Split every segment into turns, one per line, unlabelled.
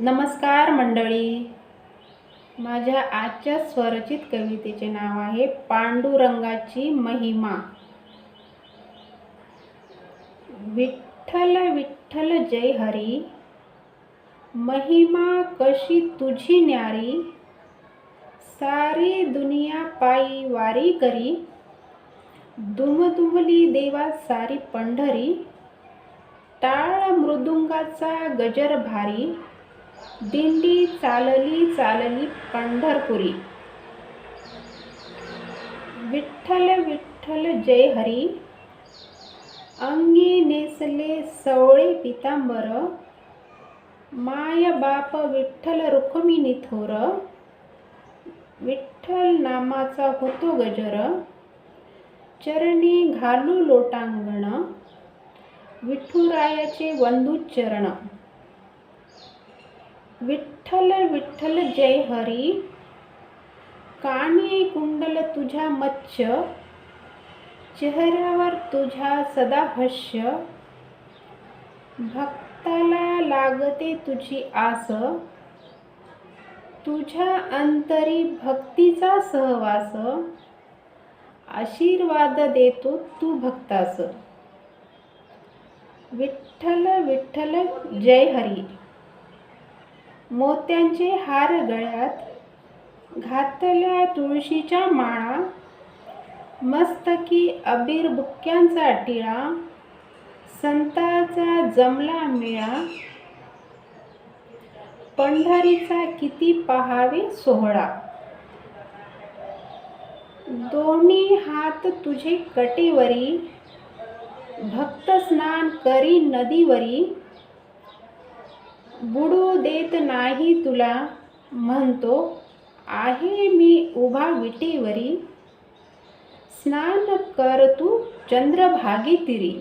नमस्कार मंडळी. माझ्या आजच्या स्वरचित कवितेचे नाव आहे पांडुरंगाची महिमा. विठ्ठल विठ्ठल जय हरी. महिमा कशी तुझी न्यारी. सारी दुनिया पायी वारी करी. दुमदुमली देवा सारी पंढरी. टाळ मृदुंगाचा गजर भारी. दिंडी चालली चालली पंढरपुरी. विठ्ठल विठ्ठल जय हरी. अंगी नेसले सवळे पितांबर. माय बाप विठ्ठल रुक्मिणी थोर. विठ्ठल नामाचा होतो गजर. चरणी घालू लोटांगण. विठुरायाचे वंदू चरण विठ्ठल विठ्ठल जय हरी। कानी कुंडल तुझ्या मच्छ। चेहऱ्यावर तुझ्या सदा हस्य भक्ताला लागते तुझी आस। तुझ्या अंतरी भक्तीचा सहवास। आशीर्वाद देतो तू भक्तास। विठ्ठल विठ्ठल जय हरी। मोत्यांचे हार गळ्यात घातल्या तुळशीच्या माळा मस्तकी अबीर बुक्क्यांचा टिळा संताचा जमला मेळा. पंढरीचा किती पहावे सोहळा. दोन्ही हात तुझे कटेवरी भक्त स्नान करी नदीवरी. बुडू देत नाही तुला. म्हणतो आहे मी उभा विटेवरी. स्नान कर तू चंद्रभागी तिरी.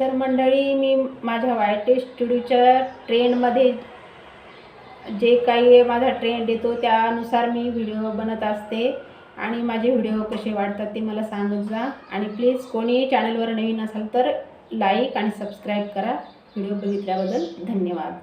तर मंडळी मी माझ्या वायटे स्टुडिओच्या ट्रेंडमध्ये जे काही माझा ट्रेंड येतो त्यानुसार मी व्हिडिओ बनत असते. आणि माझे व्हिडिओ कसे वाटतात ते मला सांगत जा. आणि प्लीज कोणी चॅनलवर नवीन असाल तर लाईक आणि सबस्क्राईब करा. व्हिडिओ बघितल्याबद्दल धन्यवाद.